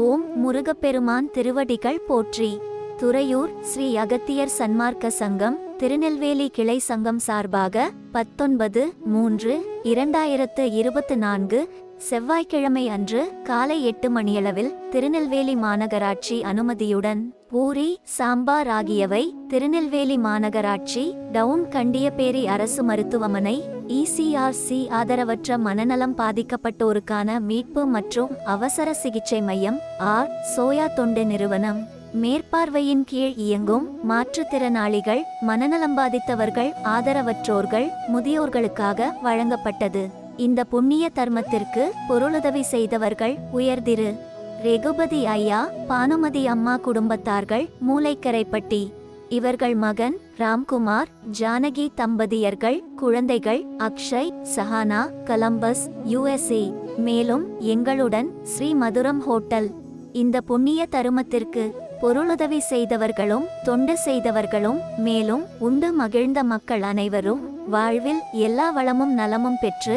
ஓம் முருகப்பெருமான் திருவடிகள் போற்றி. துறையூர் ஸ்ரீ அகத்தியர் சன்மார்க்க சங்கம் திருநெல்வேலி கிளை சங்கம் சார்பாக பத்தொன்பது மூன்று இரண்டாயிரத்து இருபத்து நான்கு செவ்வாய்க்கிழமை அன்று காலை எட்டு மணியளவில் திருநெல்வேலி மாநகராட்சி அனுமதியுடன் பூரி சாம்பார் ஆகியவை திருநெல்வேலி மாநகராட்சி டவுன் கண்டியப்பேரி அரசு மருத்துவமனை இசிஆர்சி ஆதரவற்ற மனநலம் பாதிக்கப்பட்டோருக்கான மீட்பு மற்றும் அவசர சிகிச்சை மையம் ஆர். சோயா தொண்டு நிறுவனம். மேற்பார்வையின் கீழ் இயங்கும் மாற்றுத்திறனாளிகள் மனநலம் பாதித்தவர்கள் ஆதரவற்றோர்கள் முதியோர்களுக்காக வழங்கப்பட்டது. இந்த புண்ணிய தர்மத்திற்கு பொருளுதவி செய்தவர்கள் உயர்திரு. ரெகுபதி ஐயா பானுமதி அம்மா குடும்பத்தார்கள் மூளைக்கரைப்பட்டி. இவர்கள் மகன் ராம்குமார் ஜானகி தம்பதியர்கள் குழந்தைகள் அக்ஷய் சஹானா கலம்பஸ் யுஎஸ்ஏ. மேலும் எங்களுடன் ஸ்ரீ மதுரம் ஹோட்டல். இந்த புண்ணிய தருமத்திற்கு பொருளுதவி செய்தவர்களும் தொண்டு செய்தவர்களும் மேலும் உண்டு மகிழ்ந்த மக்கள் அனைவரும் வாழ்வில் எல்லா வளமும் நலமும் பெற்று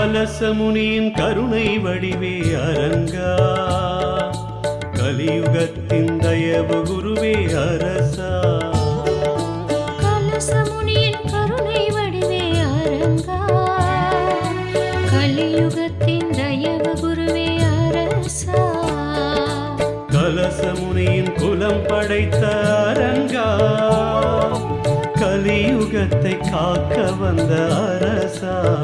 கலசமுனியின் கருணை வடிவே அரங்கா. கலியுகத்தின் தயவு குருவே அரசா. கலசமுனியின் கருணை வடிவே அரங்கா. கலியுகத்தின் தயவு குருவே அரசா. கலசமுனியின் குலம் படைத்த அரங்கா. கலியுகத்தை காக்க வந்த அரசா.